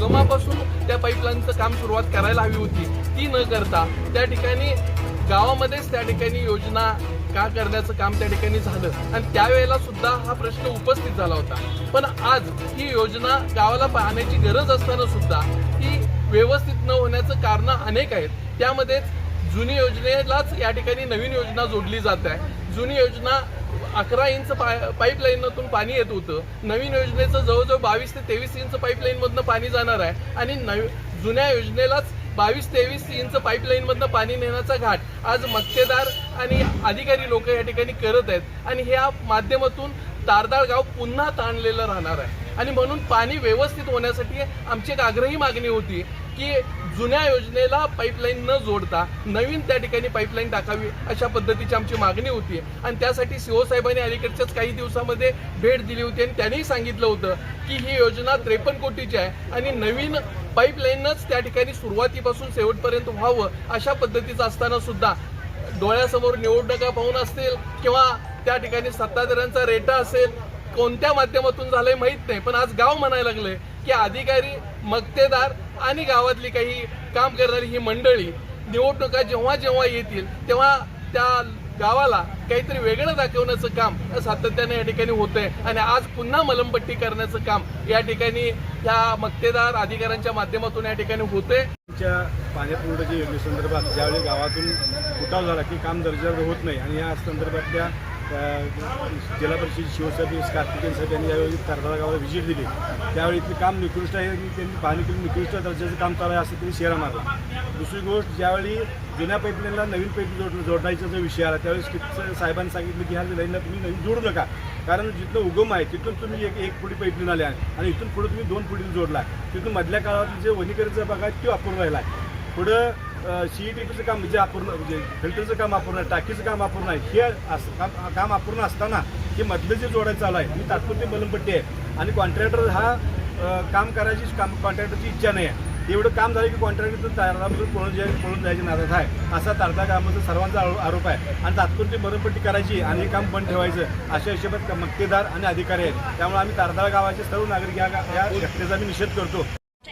उगमापासून त्या पाईपलाईनचं काम सुरुवात करायला हवी होती ती न करता त्या ठिकाणी गावामध्येच त्या ठिकाणी योजना का करण्याचं काम त्या ठिकाणी झालं. आणि त्यावेळेला सुद्धा हा प्रश्न उपस्थित झाला होता. पण आज ही योजना गावाला पाहण्याची गरज असताना सुद्धा ही व्यवस्थित न होण्याचं कारण अनेक आहेत. त्यामध्येच जुनी योजनेलाच या ठिकाणी नवीन योजना जोडली जात आहे. जुनी योजना अकरा इंच पा पाईपलाईनमधून पाणी येत होतं. नवीन योजनेचं जवळजवळ बावीस ते तेवीस इंच पाईपलाईनमधनं पाणी जाणार आहे. आणि नवी जुन्या योजनेलाच बावीस तेवीस इंच पाईपलाईनमधनं पाणी नेण्याचा घाट आज मक्तेदार आणि अधिकारी लोक या ठिकाणी करत आहेत. आणि ह्या माध्यमातून दारदाळ गाव पुन्हा ताणलेलं राहणार आहे. आणि म्हणून पाणी व्यवस्थित होण्यासाठी आमची एक आग्रही मागणी होती. की जुन्या योजनेला पाईपलाईन न जोडता नवीन त्या ठिकाणी पाईपलाईन टाकावी अशा पद्धतीची आमची मागणी होती. आणि त्यासाठी सीओ साहेबांनी अलीकडच्याच काही दिवसामध्ये भेट दिली होती आणि त्यांनीही सांगितलं होतं की ही योजना त्रेपन्न कोटीची आहे आणि नवीन पाईपलाईनच त्या ठिकाणी सुरुवातीपासून शेवटपर्यंत व्हावं अशा पद्धतीचं असताना सुद्धा डोळ्यासमोर निवडणुका पाहून असतील किंवा त्या ठिकाणी सत्ताधाऱ्यांचा रेटा असेल कोणत्या माध्यमातून झालंय माहीत नाही. पण आज गाव म्हणायला लागले की अधिकारी मक्तेदार आणि गावातली काही काम करणारी ही मंडळी निवडणुका जेव्हा जेव्हा येतील तेव्हा त्या गावाला काहीतरी वेगळं दाखवण्याचं काम सातत्याने या ठिकाणी होतंय. आणि आज पुन्हा मलमपट्टी करण्याचं काम या ठिकाणी या मक्तेदार अधिकाऱ्यांच्या माध्यमातून या ठिकाणी होतंय. च्या पाण्यापुरवठ्याच्या योजनेसंदर्भात ज्यावेळी गावातून उठाव झाला की काम दर्जावर होत नाही आणि या संदर्भातल्या जिल्हा परिषद शिवसाहेब कार्तिकेय साहेब यांनी यावेळी कारभारा गावाला व्हिजिट दिली. त्यावेळी इथलं काम निकृष्ट आहे त्यांनी पाहणी केली निकृष्ट दर्जाचं काम चालू आहे असं त्यांनी शेरा मारला. दुसरी गोष्ट ज्यावेळी जुन्या पाईपलाईनला नवीन पाईप जोड जोडण्याचा जो विषय आला त्यावेळेस साहेबांनी सांगितलं की ह्या लाईनला तुम्ही नवीन जोडू नका. कारण जिथलं उगम आहे तिथून तुम्ही एक एक फुटी पाईपलाईन आल्या आहे आणि इथून पुढे तुम्ही दोन फुटी जोडला तिथून मधल्या काळात जे वनीकरणचा भाग आहे तो अपूर्ण राहिला आहे. पुढं सी टीपीचं काम जे अपूर्ण म्हणजे फिल्टरचं काम अपूर्ण आहे टाकीचं काम अपूर्ण आहे हे असं काम अपूर्ण असताना हे मधलं जे जोडायचं चालू आहे ही तात्पुरती मलमपट्टी आहे. आणि कॉन्ट्रॅक्टर हा काम करायची काम कॉन्ट्रॅक्टरची इच्छा नाही आहे. एवढं काम झालं की कॉन्ट्रॅक्टर तारामधून पळून जाय पळून जायचे नादात आहे. असा तारदा कामाचा सर्वांचा आरोप आहे. आणि तात्पुरती मलमपट्टी करायची आणि हे काम बंद ठेवायचं अशा हिशोबात मक्तेदार आणि अधिकारी आहेत. त्यामुळे आम्ही तारदाळ गावाचे सर्व नागरिक या या घटनेचा आम्ही निषेध करतो.